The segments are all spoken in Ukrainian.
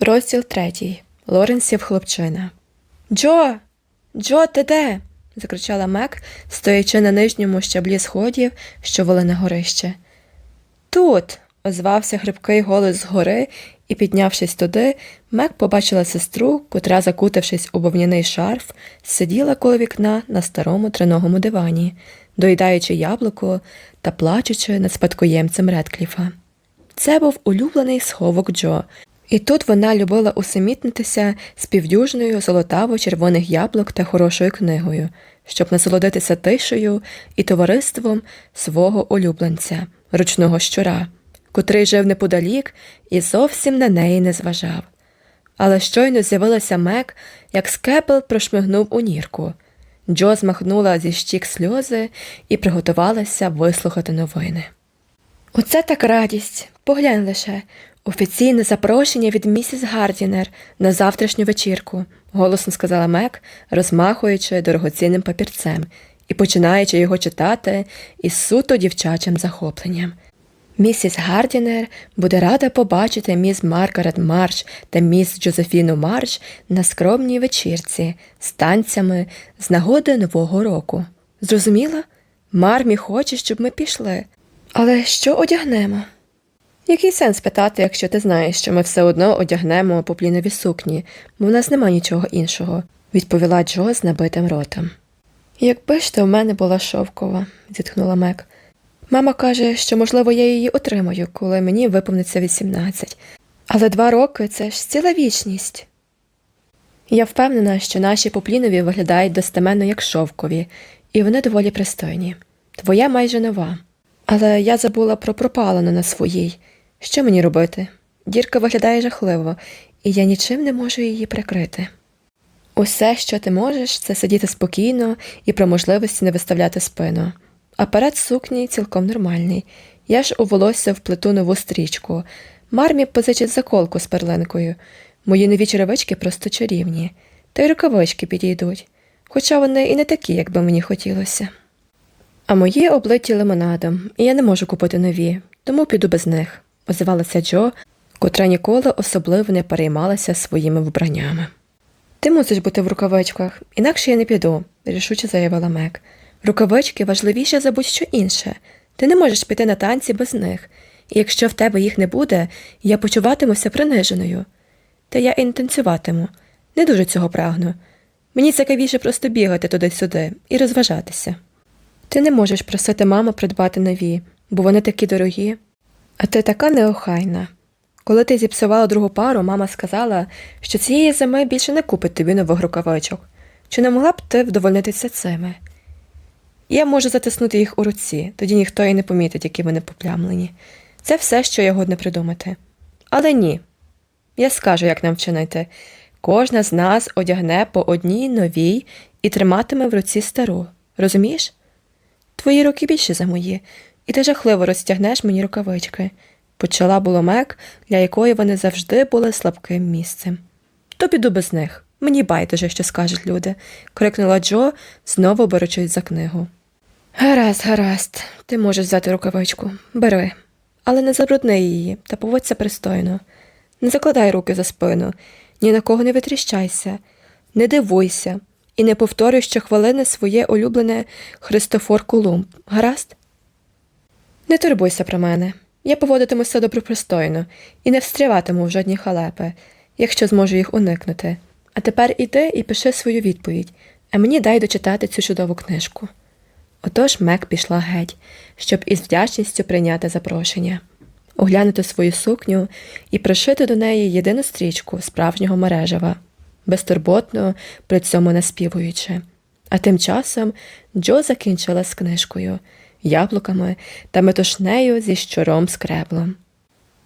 Розділ третій. Лоренсів хлопчина. Джо! Джо, ти де? закричала Мек, стоячи на нижньому щаблі сходів, що вели на горище. Тут. озвався хрипкий голос згори, і, піднявшись туди, Мек побачила сестру, котра, закутавшись у бовняний шарф, сиділа коло вікна на старому триногому дивані, доїдаючи яблуко та плачучи над спадкоємцем Редкліфа. Це був улюблений сховок Джо, і тут вона любила усамітнитися з півдюжною золотаво-червоних яблук та хорошою книгою, щоб насолодитися тишею і товариством свого улюбленця, ручного щура, котрий жив неподалік і зовсім на неї не зважав. Але щойно з'явилася Мек, як скепел прошмигнув у нірку. Джо змахнула зі щік сльози і приготувалася вислухати новини. Оце так радість. Поглянь лише. Офіційне запрошення від місіс Гардінер на завтрашню вечірку, голосно сказала Мек, розмахуючи дорогоцінним папірцем і починаючи його читати із суто дівчачим захопленням. Місіс Гардінер буде рада побачити міс Маргарет Марч та міс Джозефіну Марч на скромній вечірці з танцями з нагоди Нового року. Зрозуміла? Мармі хоче, щоб ми пішли. Але що одягнемо? Який сенс питати, якщо ти знаєш, що ми все одно одягнемо поплінові сукні, бо в нас нема нічого іншого, відповіла Джо з набитим ротом. Якби ж то в мене була шовкова, зітхнула Мек. Мама каже, що, можливо, я її отримаю, коли мені виповниться 18. Але два роки це ж ціла вічність. Я впевнена, що наші поплінові виглядають достеменно як шовкові, і вони доволі пристойні. Твоя майже нова. Але я забула про пропалену на своїй. Що мені робити? Дірка виглядає жахливо, і я нічим не можу її прикрити. Усе, що ти можеш, це сидіти спокійно і про можливості не виставляти спину. А перед сукні цілком нормальний. Я ж у волосся вплету нову стрічку. Мармі позичить заколку з перлинкою. Мої нові черевички просто чарівні, та й рукавички підійдуть, хоча вони і не такі, як би мені хотілося. А мої облиті лимонадом, і я не можу купити нові, тому піду без них, озивалася Джо, котра ніколи особливо не переймалася своїми вбраннями. Ти мусиш бути в рукавичках, інакше я не піду, рішуче заявила Мек. Рукавички важливіше за будь-що інше. Ти не можеш піти на танці без них, і якщо в тебе їх не буде, я почуватимуся приниженою. Та я і не танцюватиму. Не дуже цього прагну. Мені цікавіше просто бігати туди-сюди і розважатися. Ти не можеш просити маму придбати нові, бо вони такі дорогі. А ти така неохайна. Коли ти зіпсувала другу пару, мама сказала, що цієї зими більше не купить тобі нових рукавичок. Чи не могла б ти вдовольнитися цими? Я можу затиснути їх у руці, тоді ніхто і не помітить, які вони поплямлені. Це все, що я годна придумати. Але ні. Я скажу, як нам вчинити. Кожна з нас одягне по одній новій і триматиме в руці стару. Розумієш? Твої руки більші за мої, і ти жахливо розтягнеш мені рукавички. Почала було Мек, для якої вони завжди були слабким місцем. То піду без них. Мені байдуже, що скажуть люди, крикнула Джо, знову беручись за книгу. Гаразд, гаразд, ти можеш взяти рукавичку. Бери, але не забрудни її та поводься пристойно. Не закладай руки за спину, ні на кого не витріщайся, не дивуйся і не повторюй щохвилини своє улюблене Христофор Колумб. Гаразд? Не турбуйся про мене. Я поводитимуся добропристойно і не встряватиму в жодні халепи, якщо зможу їх уникнути. А тепер іди і пиши свою відповідь, а мені дай дочитати цю чудову книжку. Отож Мек пішла геть, щоб із вдячністю прийняти запрошення, оглянути свою сукню і пришити до неї єдину стрічку справжнього мережева, безтурботно при цьому наспівуючи. А тим часом Джо закінчила з книжкою, яблуками та метушнею зі щуром скреблом.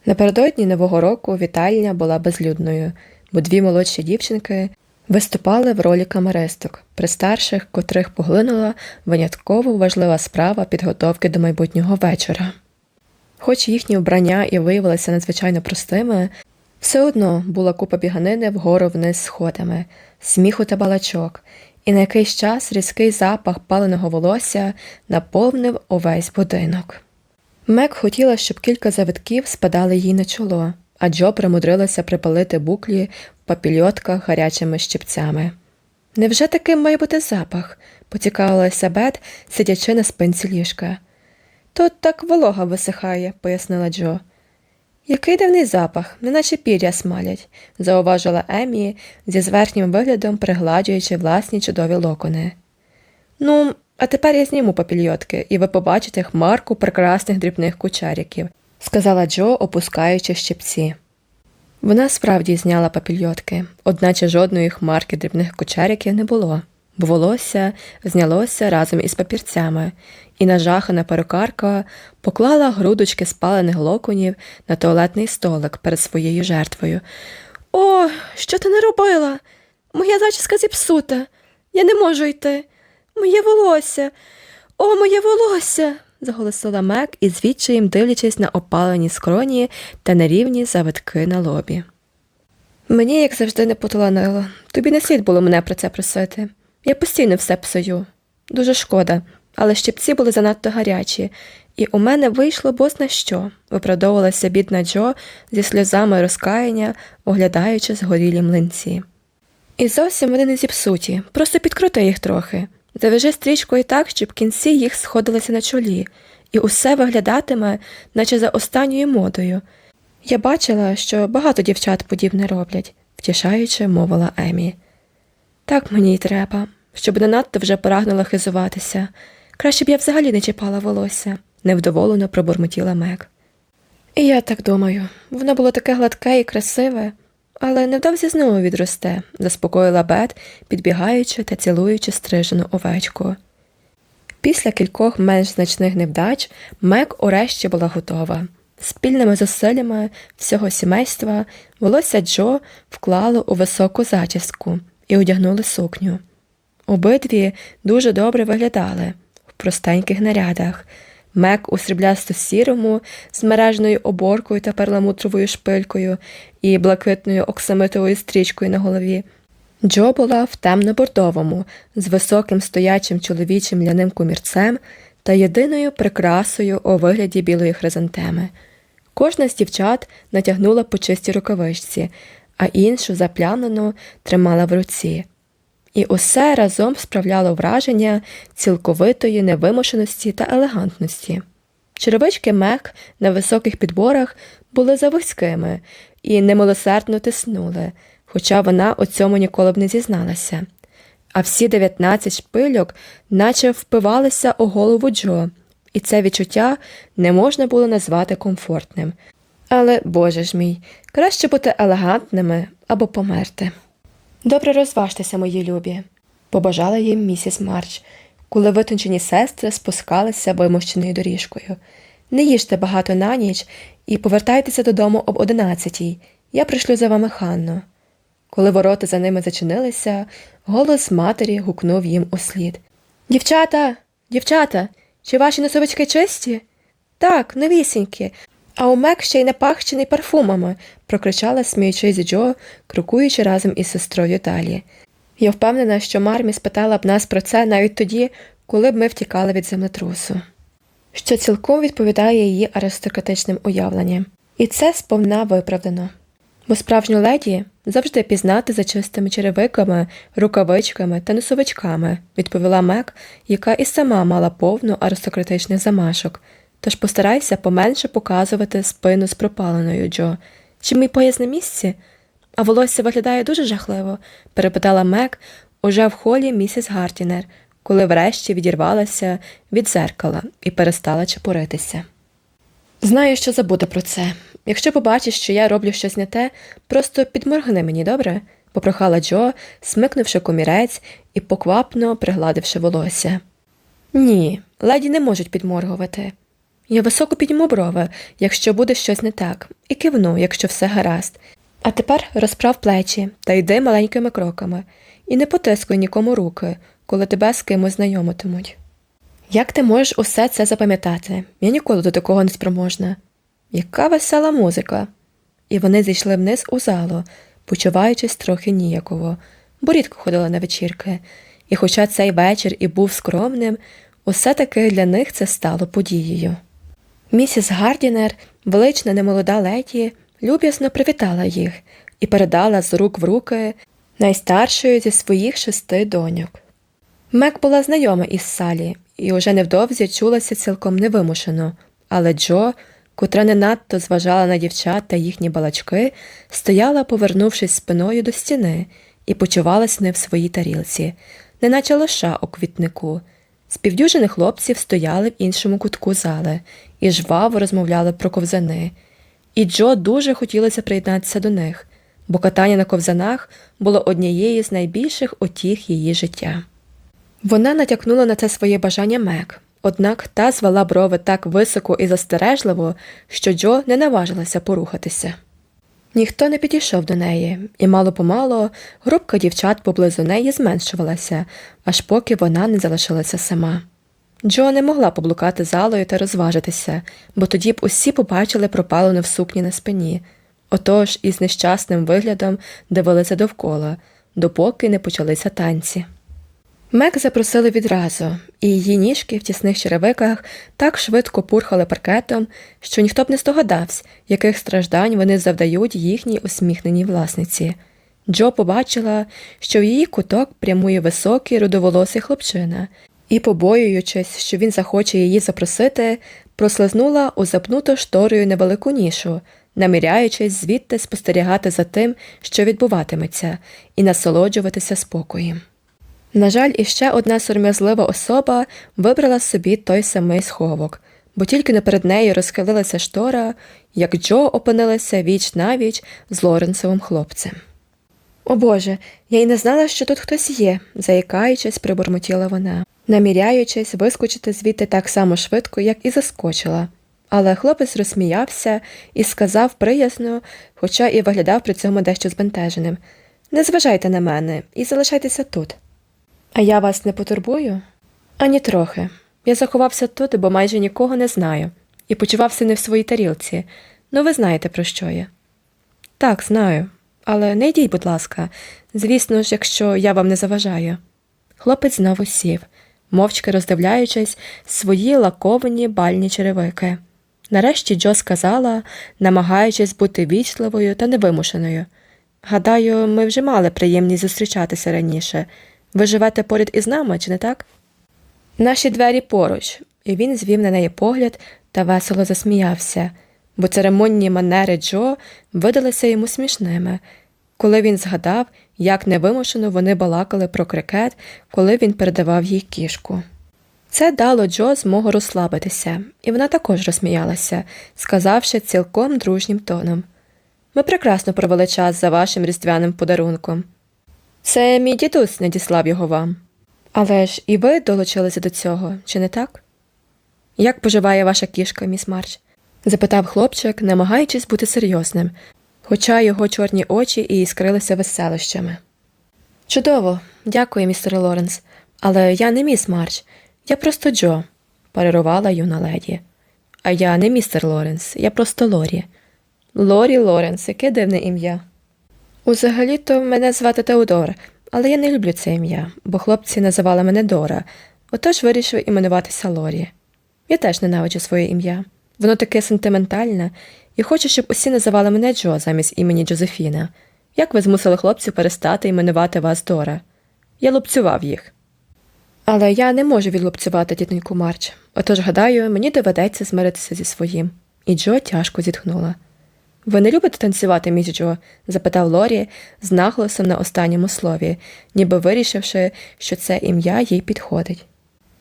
Напередодні Нового року вітальня була безлюдною, бо дві молодші дівчинки виступали в ролі камеристок, при старших, котрих поглинула винятково важлива справа підготовки до майбутнього вечора. Хоч їхні вбрання і виявилися надзвичайно простими, все одно була купа біганини вгору вниз сходами, сміху та балачок, і на якийсь час різкий запах паленого волосся наповнив увесь будинок. Мек хотіла, щоб кілька завитків спадали їй на чоло, а Джо примудрилася припалити буклі в папільотках гарячими щипцями. Невже таким має бути запах? поцікавилася Бет, сидячи на спинці ліжка. Тут так волога висихає, пояснила Джо. Який дивний запах, неначе пір'я смалять, зауважила Емі зі зверхнім виглядом пригладжуючи власні чудові локони. Ну, а тепер я зніму папільйотки, і ви побачите хмарку прекрасних дрібних кучеряків, сказала Джо, опускаючи щипці. Вона справді зняла папільйотки, одначе жодної хмарки дрібних кучеряків не було, бо волосся знялося разом із папірцями, і нажахана перукарка поклала грудочки спалених локонів на туалетний столик перед своєю жертвою. О, що ти не робила? Моя зачіска зіпсута. Я не можу йти. Моє волосся. О, моє волосся. заголосила Мек із відчаєм дивлячись на опалені скроні та нерівні завитки на лобі. Мені, як завжди, не поталанило. Тобі не слід було мене про це просити. Я постійно все псую. Дуже шкода, але щипці були занадто гарячі, і у мене вийшло бозна що, виправдовувалася бідна Джо зі сльозами розкаяння, оглядаючи згорілі млинці. І зовсім вони не зіпсуті, просто підкрути їх трохи. Завяжи стрічкою так, щоб кінці їх сходилися на чолі, і усе виглядатиме, наче за останньою модою. Я бачила, що багато дівчат подібне роблять, втішаючи, мовила Емі. Так мені й треба, щоб не надто вже прагнула хизуватися. Краще б я взагалі не чіпала волосся, невдоволено пробурмотіла Мек. І я так думаю, воно було таке гладке і красиве, але невдовзі знову відросте, заспокоїла Бет, підбігаючи та цілуючи стрижену овечку. Після кількох менш значних невдач Мек урешті була готова. Спільними зусиллями всього сімейства волосся Джо вклало у високу зачіску і одягнули сукню. Обидві дуже добре виглядали простеньких нарядах. Мек у сріблясто сірому з мережною оборкою та перламутровою шпилькою і блакитною оксамитовою стрічкою на голові. Джо була в темно-бордовому, з високим стоячим чоловічим ляним комірцем та єдиною прикрасою у вигляді білої хризантеми. Кожна з дівчат натягнула по чистій рукавичці, а іншу заплямлену тримала в руці. І усе разом справляло враження цілковитої невимушеності та елегантності. Черевички Мек на високих підборах були завузькими і немилосердно тиснули, хоча вона у цьому ніколи б не зізналася. А всі дев'ятнадцять шпильок наче впивалися у голову Джо, і це відчуття не можна було назвати комфортним. Але, боже ж мій, краще бути елегантними або померти. Добре розважтеся, мої любі, побажала їм місіс Марч, коли витончені сестри спускалися вимощеною доріжкою. Не їжте багато на ніч і повертайтеся додому об одинадцятій. Я пришлю за вами Ханну. Коли ворота за ними зачинилися, голос матері гукнув їм услід. Дівчата, дівчата, чи ваші носовички чисті? Так, новісінькі, а у Мек ще й напахчений парфумами, прокричала, сміючись Джо, крокуючи разом із сестрою далі. Я впевнена, що Мармі спитала б нас про це навіть тоді, коли б ми втікали від землетрусу, що цілком відповідає її аристократичним уявленням, і це сповна виправдано. Бо справжню леді завжди пізнати за чистими черевиками, рукавичками та носовичками, відповіла Мек, яка і сама мала повну аристократичних замашок. Тож постарайся поменше показувати спину з пропаленою, Джо. Чи мій пояс на місці? А волосся виглядає дуже жахливо, перепитала Мек уже в холі місіс Гартінер, коли врешті відірвалася від зеркала і перестала чепуритися. Знаю, що забуде про це. Якщо побачиш, що я роблю щось не те, просто підморгни мені, добре? попрохала Джо, смикнувши комірець і поквапно пригладивши волосся. Ні, леді не можуть підморгувати. Я високо підніму брови, якщо буде щось не так, і кивну, якщо все гаразд. А тепер розправ плечі та йди маленькими кроками, і не потискуй нікому руки, коли тебе з кимось знайомитимуть. Як ти можеш усе це запам'ятати? Я ніколи до такого не спроможна. Яка весела музика. І вони зійшли вниз у залу, почуваючись трохи ніяково, бо рідко ходили на вечірки, і хоча цей вечір і був скромним, усе таки для них це стало подією. Місіс Гардінер, велична немолода леді, люб'язно привітала їх і передала з рук в руки найстаршою зі своїх шести доньок. Мек була знайома із Салі і уже невдовзі чулася цілком невимушено, але Джо, котра не надто зважала на дівчат та їхні балачки, стояла, повернувшись спиною до стіни, і почувалась не в своїй тарілці, неначе лоша у квітнику. З півдюжини хлопців стояли в іншому кутку зали і жваво розмовляли про ковзани. І Джо дуже хотілося приєднатися до них, бо катання на ковзанах було однією з найбільших утіх її життя. Вона натякнула на це своє бажання Мек, однак та звела брови так високо і застережливо, що Джо не наважилася порухатися. Ніхто не підійшов до неї, і мало помалу групка дівчат поблизу неї зменшувалася, аж поки вона не залишилася сама. Джо не могла поблукати залою та розважитися, бо тоді б усі побачили пропалену в сукні на спині, отож із нещасним виглядом дивилися довкола, допоки не почалися танці. Мек запросили відразу, і її ніжки в тісних черевиках так швидко пурхали паркетом, що ніхто б не здогадався, яких страждань вони завдають їхній усміхненій власниці. Джо побачила, що в її куток прямує високий рудоволосий хлопчина, і, побоюючись, що він захоче її запросити, прослизнула у запнуту шторою невелику нішу, наміряючись звідти спостерігати за тим, що відбуватиметься, і насолоджуватися спокоєм. На жаль, іще одна сором'язлива особа вибрала собі той самий сховок, бо тільки не перед нею розхилилася штора, як Джо опинилася віч навіч з Лоренцевим хлопцем. О Боже, я й не знала, що тут хтось є, заїкаючись, прибурмотіла вона, наміряючись вискочити звідти так само швидко, як і заскочила. Але хлопець розсміявся і сказав приязно, хоча і виглядав при цьому дещо збентеженим Не зважайте на мене і залишайтеся тут. А я вас не потурбую? Ані трохи. Я заховався тут, бо майже нікого не знаю, і почувався не в своїй тарілці. Ну, ви знаєте, про що я. Так, знаю. Але не йдіть, будь ласка, звісно ж, якщо я вам не заважаю. Хлопець знову сів, мовчки роздивляючись свої лаковані бальні черевики. Нарешті Джо сказала, намагаючись бути вічливою та невимушеною. Гадаю, ми вже мали приємність зустрічатися раніше. Ви живете поряд із нами, чи не так? Наші двері поруч, і він звів на неї погляд та весело засміявся, бо церемонні манери Джо видалися йому смішними, коли він згадав, як невимушено вони балакали про крикет, коли він передавав їй кішку. Це дало Джо змогу розслабитися, і вона також розсміялася, сказавши цілком дружнім тоном Ми прекрасно провели час за вашим різдвяним подарунком. Це мій дідусь надіслав його вам. Але ж і ви долучилися до цього, чи не так? Як поживає ваша кішка, міс Марч? Запитав хлопчик, намагаючись бути серйозним, хоча його чорні очі і іскрилися веселощами. Чудово, дякую, містере Лоренс, але я не міс Марч, я просто Джо, перервала юна леді. А я не містер Лоренс, я просто Лорі. Лорі Лоренс, яке дивне ім'я. Узагалі-то мене звати Теодор, але я не люблю це ім'я, бо хлопці називали мене Дора, отож вирішив іменуватися Лорі. Я теж ненавиджу своє ім'я. Воно таке сентиментальне, і хочу, щоб усі називали мене Джо замість імені Джозефіна. Як ви змусили хлопців перестати іменувати вас Дора? Я лупцював їх. Але я не можу відлупцювати тітоньку Марч, отож, гадаю, мені доведеться змиритися зі своїм. І Джо тяжко зітхнула. Ви не любите танцювати, міс Джо? запитав Лорі з наголосом на останньому слові, ніби вирішивши, що це ім'я їй підходить.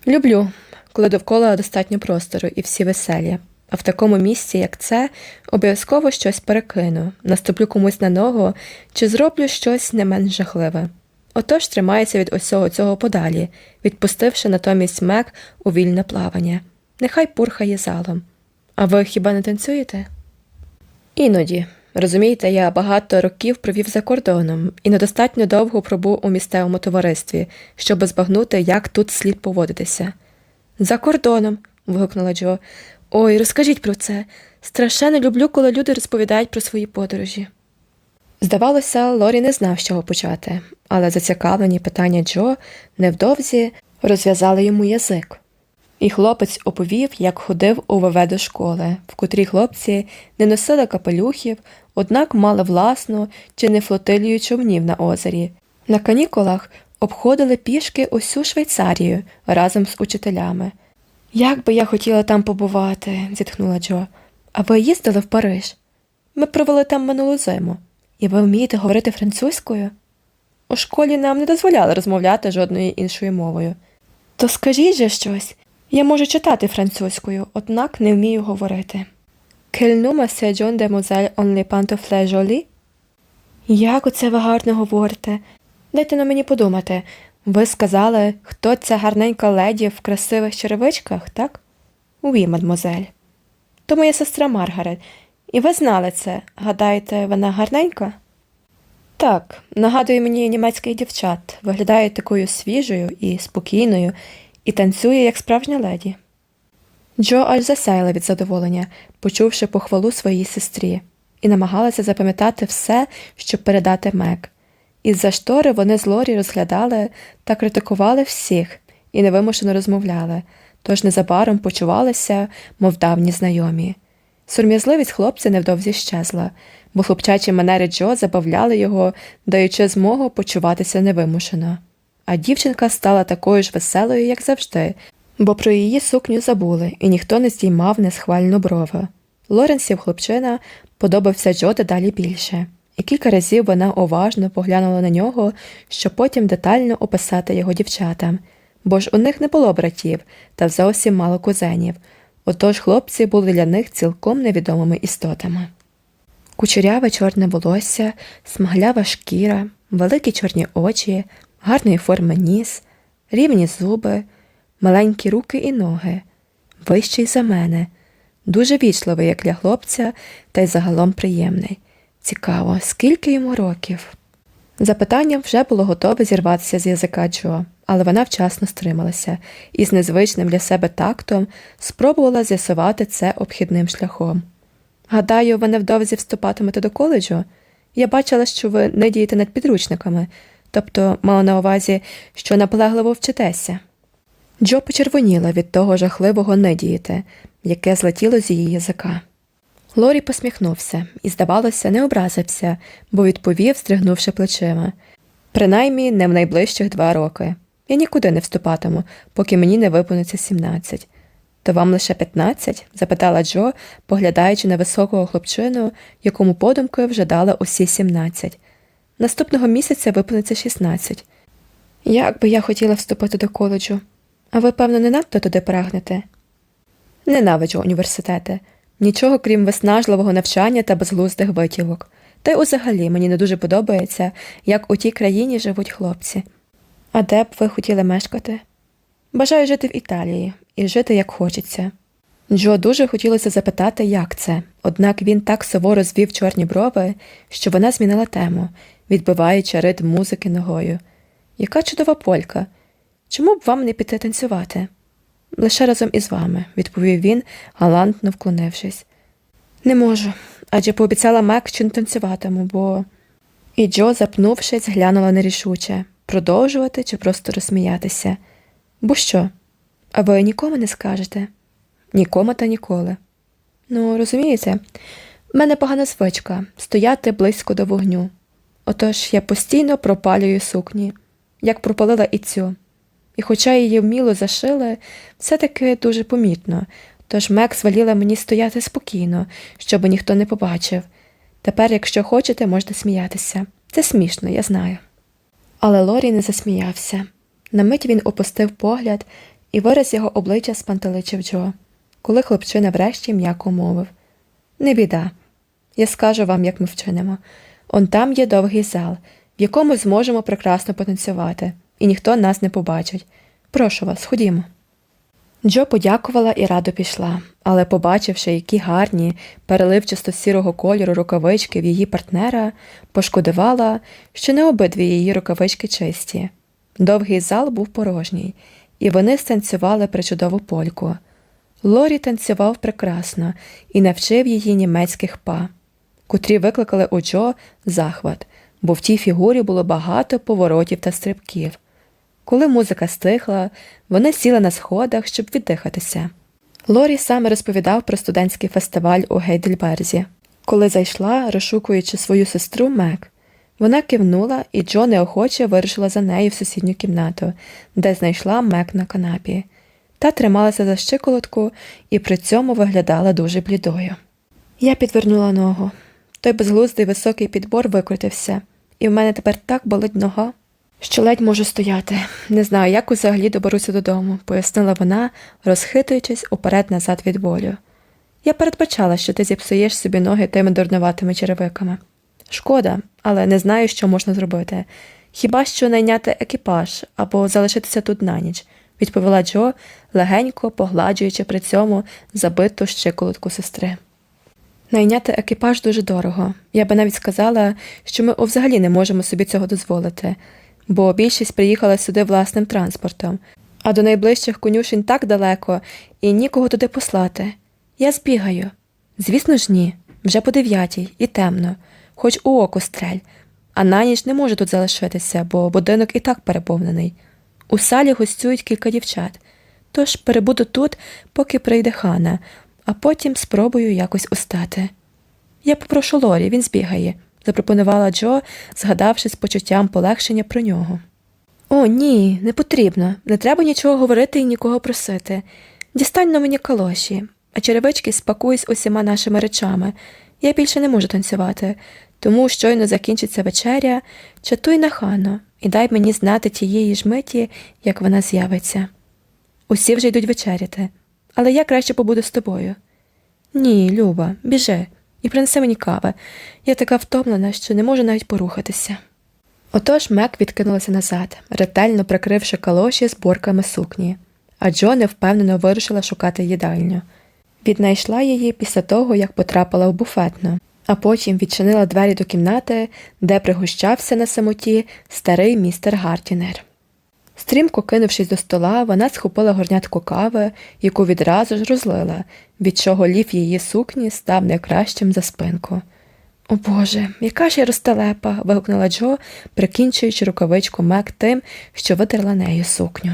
Люблю, коли довкола достатньо простору і всі веселі. А в такому місці, як це, обов'язково щось перекину, наступлю комусь на ногу чи зроблю щось не менш жахливе. Отож тримається від усього цього подалі, відпустивши натомість мек у вільне плавання. Нехай пурхає залом. А ви хіба не танцюєте? Іноді. Розумієте, я багато років провів за кордоном і недостатньо довго пробув у місцевому товаристві, щоб збагнути, як тут слід поводитися. За кордоном. вигукнула Джо. Ой, розкажіть про це. Страшенно люблю, коли люди розповідають про свої подорожі. Здавалося, Лорі не знав, з чого почати, але зацікавлені питання Джо невдовзі розв'язали йому язик. І хлопець оповів, як ходив у ВВ до школи, в котрій хлопці не носили капелюхів, однак мали власну чи не флотилію човнів на озері. На канікулах обходили пішки усю Швейцарію разом з учителями. Як би я хотіла там побувати, зітхнула Джо. А ви їздили в Париж? Ми провели там минулу зиму. І ви вмієте говорити французькою? У школі нам не дозволяли розмовляти жодною іншою мовою. То скажіть же щось. Я можу читати французькою, однак не вмію говорити. Nom c'est John demoiselle on les pantoufles? Як оце ви гарно говорите? Дайте на мені подумати. Ви сказали, хто ця гарненька леді в красивих черевичках, так? Уі, мадмозель. То моя сестра Маргарет. І ви знали це. Гадаєте, вона гарненька? Так, нагадує мені німецьких дівчат, виглядає такою свіжою і спокійною, і танцює, як справжня леді. Джо аж засяяла від задоволення, почувши похвалу своїй сестрі, і намагалася запам'ятати все, щоб передати Мек. Із-за штори вони з Лорі розглядали та критикували всіх і невимушено розмовляли, тож незабаром почувалися, мов давні знайомі. Сором'язливість хлопця невдовзі щезла, бо хлопчачі манери Джо забавляли його, даючи змогу почуватися невимушено. А дівчинка стала такою ж веселою, як завжди, бо про її сукню забули, і ніхто не здіймав несхвально брови. Лоренсів хлопчина подобався Джо дедалі більше, і кілька разів вона уважно поглянула на нього, щоб потім детально описати його дівчатам, бо ж у них не було братів та зовсім мало кузенів, отож хлопці були для них цілком невідомими істотами. Кучеряве чорне волосся, смаглява шкіра, великі чорні очі, гарної форми ніс, рівні зуби, маленькі руки і ноги, вищий за мене, дуже вічливий, як для хлопця, та й загалом приємний. Цікаво, скільки йому років? Запитання вже було готове зірватися з язика Джо, але вона вчасно стрималася і з незвичним для себе тактом спробувала з'ясувати це обхідним шляхом. Гадаю, ви невдовзі вступатимете до коледжу. Я бачила, що ви не дієте над підручниками, тобто мала на увазі, що наполегливо вчитеся. Джо почервоніла від того жахливого не діяти, яке злетіло з її язика. Лорі посміхнувся і, здавалося, не образився, бо відповів, стригнувши плечима. Принаймні, не в найближчих два роки. Я нікуди не вступатиму, поки мені не виповниться 17. То вам лише 15? запитала Джо, поглядаючи на високого хлопчину, якому подумкою вже дала усі 17. Наступного місяця виповниться 16. Як би я хотіла вступити до коледжу, а ви, певно, не надто туди прагнете? Ненавиджу університети. Нічого крім виснажливого навчання та безглуздих витівок. Та й узагалі мені не дуже подобається, як у тій країні живуть хлопці. А де б ви хотіли мешкати? Бажаю жити в Італії і жити як хочеться. Джо дуже хотілося запитати, як це, однак він так суворо звів чорні брови, що вона змінила тему, відбиваючи ритм музики ногою. Яка чудова полька! Чому б вам не піти танцювати? Лише разом із вами, відповів він, галантно вклонившись. Не можу, адже пообіцяла Мек, що не танцюватиму, бо. І Джо, запнувшись, глянула нерішуче продовжувати чи просто розсміятися. Бо що? А ви нікому не скажете? Нікому та ніколи. Ну, розумієте, в мене погана звичка стояти близько до вогню. Отож я постійно пропалюю сукні, як пропалила і цю. І хоча її вміло зашили, все-таки дуже помітно, тож Мек звеліла мені стояти спокійно, щоб ніхто не побачив. Тепер, якщо хочете, можна сміятися. Це смішно, я знаю. Але Лорі не засміявся. На мить він опустив погляд, і вираз його обличчя спантеличив Джо, коли хлопчина врешті м'яко мовив Не біда. Я скажу вам, як ми вчинимо. Он там є довгий зал, в якому зможемо прекрасно потанцювати, і ніхто нас не побачить. Прошу вас, ходімо. Джо подякувала і радо пішла, але, побачивши, які гарні, переливчасто сірого кольору рукавички в її партнера, пошкодувала, що не обидві її рукавички чисті. Довгий зал був порожній, і вони станцювали причудову польку. Лорі танцював прекрасно і навчив її німецьких па, котрі викликали у Джо захват, бо в тій фігурі було багато поворотів та стрибків. Коли музика стихла, вони сіли на сходах, щоб віддихатися. Лорі саме розповідав про студентський фестиваль у Гейдельберзі. Коли зайшла, розшукуючи свою сестру Мек, вона кивнула, і Джо неохоче вирушила за нею в сусідню кімнату, де знайшла Мек на канапі. Та трималася за щиколотку і при цьому виглядала дуже блідою. Я підвернула ногу. Той безглуздий високий підбор викрутився, і в мене тепер так болить нога, що ледь можу стояти. Не знаю, як взагалі доберуся додому, пояснила вона, розхитуючись уперед-назад від болю. Я передбачала, що ти зіпсуєш собі ноги тими дурнуватими черевиками. Шкода, але не знаю, що можна зробити. Хіба що найняти екіпаж або залишитися тут на ніч, відповіла Джо, легенько погладжуючи при цьому забиту щиколотку сестри. Найняти екіпаж дуже дорого. Я би навіть сказала, що ми взагалі не можемо собі цього дозволити, бо більшість приїхала сюди власним транспортом, а до найближчих конюшень так далеко і нікого туди послати. Я збігаю. Звісно ж, ні. Вже по дев'ятій і темно, хоч у око стрель, а на ніч не можу тут залишитися, бо будинок і так переповнений. У салі гостюють кілька дівчат, тож перебуду тут, поки прийде хана, а потім спробую якось устати. Я попрошу Лорі, він збігає, запропонувала Джо, згадавши з почуттям полегшення про нього. О, ні, не потрібно. Не треба нічого говорити і нікого просити. Дістань на мені калоші, а черевички спакуй з усіма нашими речами. Я більше не можу танцювати, тому щойно закінчиться вечеря, чатуй на хано і дай мені знати тієї ж миті, як вона з'явиться. Усі вже йдуть вечеряти, але я краще побуду з тобою. Ні, Люба, біжи і принеси мені кави. Я така втомлена, що не можу навіть порухатися. Отож Мек відкинулася назад, ретельно прикривши калоші з борками сукні, а Джо невпевнено вирушила шукати їдальню. Віднайшла її після того, як потрапила в буфетну, а потім відчинила двері до кімнати, де пригощався на самоті старий містер Гартінер. Стрімко кинувшись до стола, вона схопила горнятку кави, яку відразу ж розлила, від чого лів її сукні став найкращим за спинку. О Боже, яка ж я розтелепа. вигукнула Джо, прикінчуючи рукавичку Мек тим, що витерла нею сукню.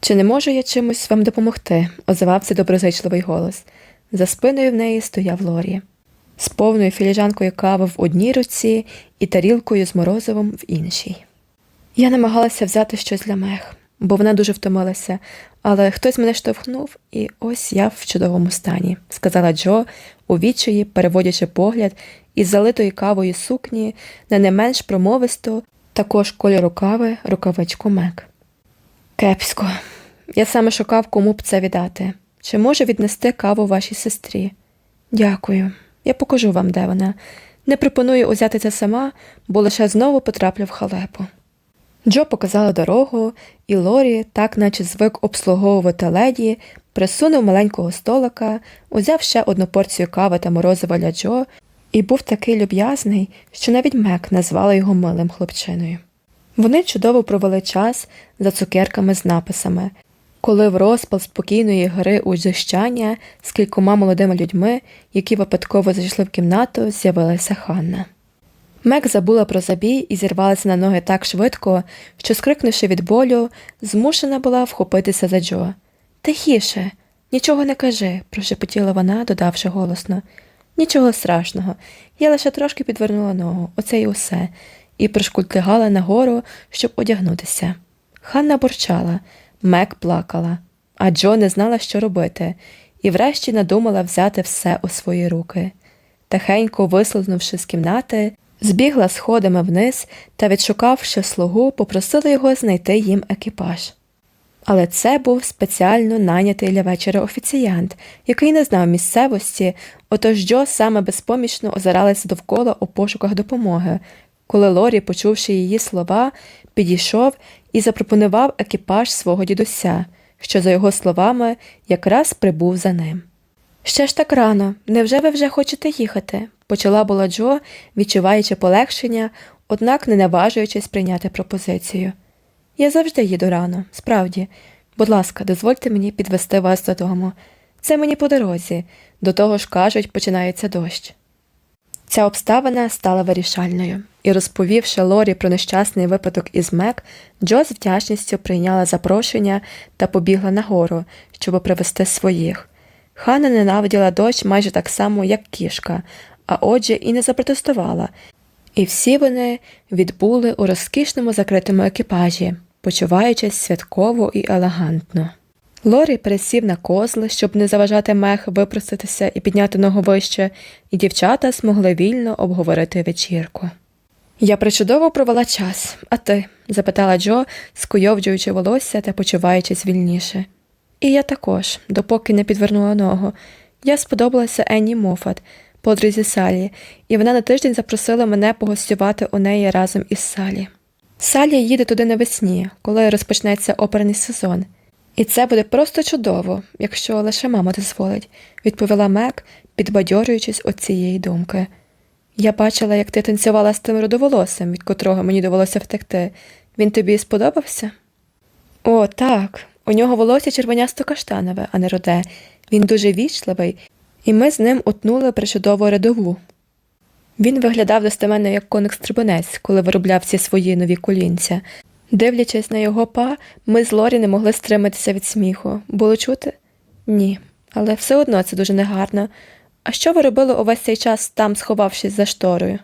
Чи не можу я чимось вам допомогти? озивався доброзичливий голос. За спиною в неї стояв Лорі. З повною філіжанкою кави в одній руці і тарілкою з морозивом в іншій. Я намагалася взяти щось для мех, бо вона дуже втомилася, але хтось мене штовхнув, і ось я в чудовому стані, сказала Джо, у відчаї, переводячи погляд із залитої кавою сукні на не менш промовисту, також кольору кави рукавичку Мек. Кепсько. Я саме шукав, кому б це віддати. Чи можу віднести каву вашій сестрі? Дякую. Я покажу вам, де вона. Не пропоную узяти це сама, бо лише знову потраплю в халепу. Джо показала дорогу, і Лорі, так наче звик обслуговувати леді, присунув маленького столика, узяв ще одну порцію кави та морозива для Джо і був такий люб'язний, що навіть Мек назвала його милим хлопчиною. Вони чудово провели час за цукерками з написами, коли в розпал спокійної гри у зищання з кількома молодими людьми, які випадково зайшли в кімнату, з'явилася Ханна. Мек забула про забій і зірвалася на ноги так швидко, що, скрикнувши від болю, змушена була вхопитися за Джо. Тихіше, нічого не кажи, прошепотіла вона, додавши голосно. Нічого страшного, я лише трошки підвернула ногу, оце й усе, і прошкультигала нагору, щоб одягнутися. Ханна бурчала, Мек плакала, а Джо не знала, що робити, і врешті надумала взяти все у свої руки. Тихенько вислизнувши з кімнати, збігла сходами вниз та, відшукавши слугу, попросила його знайти їм екіпаж. Але це був спеціально найнятий для вечора офіціянт, який не знав місцевості, отож Джо саме безпомічно озиралася довкола у пошуках допомоги, коли Лорі, почувши її слова, підійшов і запропонував екіпаж свого дідуся, що, за його словами, якраз прибув за ним. Ще ж так рано, невже ви вже хочете їхати? почала була Джо, відчуваючи полегшення, однак не наважуючись прийняти пропозицію. Я завжди їду рано, справді. Будь ласка, дозвольте мені підвести вас додому. Це мені по дорозі, до того ж кажуть, починається дощ. Ця обставина стала вирішальною. І розповівши Лорі про нещасний випадок із Мек, Джо з вдячністю прийняла запрошення та побігла нагору, щоб привезти своїх. Ханна ненавиділа дощ майже так само, як кішка, а отже і не запротестувала. І всі вони відбули у розкішному закритому екіпажі, почуваючись святково і елегантно. Лорі пересів на козли, щоб не заважати мех випроститися і підняти ногу вище, і дівчата змогли вільно обговорити вечірку. Я причудово провела час, а ти? запитала Джо, скуйовджуючи волосся та почуваючись вільніше. І я також, допоки не підвернула ногу. Я сподобалася Енні Мофат, подрузі Салі, і вона на тиждень запросила мене погостювати у неї разом із Салі. Салі їде туди навесні, коли розпочнеться оперний сезон. І це буде просто чудово, якщо лише мама дозволить, відповіла Мек, підбадьорюючись від цієї думки. Я бачила, як ти танцювала з тим родоволосим, від котрого мені довелося втекти. Він тобі сподобався? О, так. У нього волосся червонясто каштанове, а не руде. Він дуже вічливий, і ми з ним утнули причудову рядову. Він виглядав достеменно як коник стрибунець, коли виробляв ці свої нові колінця. Дивлячись на його па, ми з Лорі не могли стриматися від сміху. Було чути? Ні, але все одно це дуже негарно. А що ви робили увесь цей час там, сховавшись за шторою?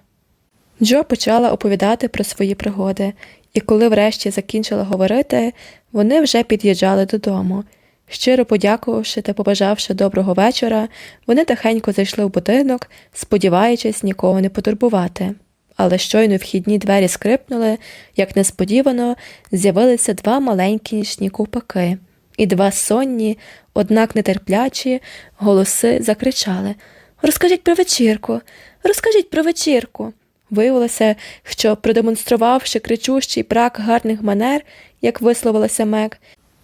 Джо почала оповідати про свої пригоди, і коли врешті закінчила говорити, вони вже під'їжджали додому. Щиро подякувавши та побажавши доброго вечора, вони тихенько зайшли в будинок, сподіваючись нікого не потурбувати. Але щойно вхідні двері скрипнули, як несподівано з'явилися два маленькі нічні ковпаки, і два сонні, однак нетерплячі, голоси закричали Розкажіть про вечірку, розкажіть про вечірку. Виявилося, що, продемонструвавши кричущий брак гарних манер, як висловилася Мек,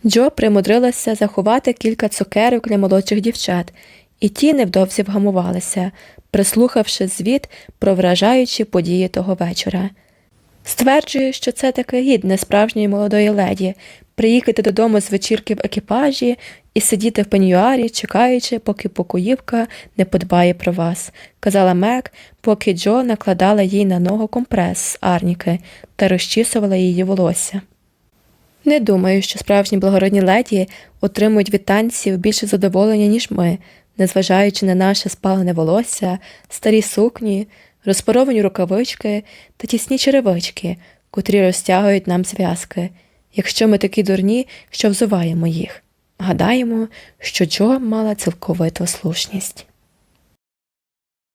Джо примудрилася заховати кілька цукерок для молодших дівчат, і ті невдовзі вгамувалися, прислухавши звіт про вражаючі події того вечора. Стверджує, що це таке гідне справжньої молодої леді приїхати додому з вечірки в екіпажі і сидіти в пенюарі, чекаючи, поки покоївка не подбає про вас, казала Мек, поки Джо накладала їй на ногу компрес з арніки та розчісувала її волосся. Не думаю, що справжні благородні леді отримують від танців більше задоволення, ніж ми, незважаючи на наше спалене волосся, старі сукні, розпоровані рукавички та тісні черевички, котрі розтягують нам зв'язки, якщо ми такі дурні, що взуваємо їх. Гадаємо, що Джо мала цілковиту слушність.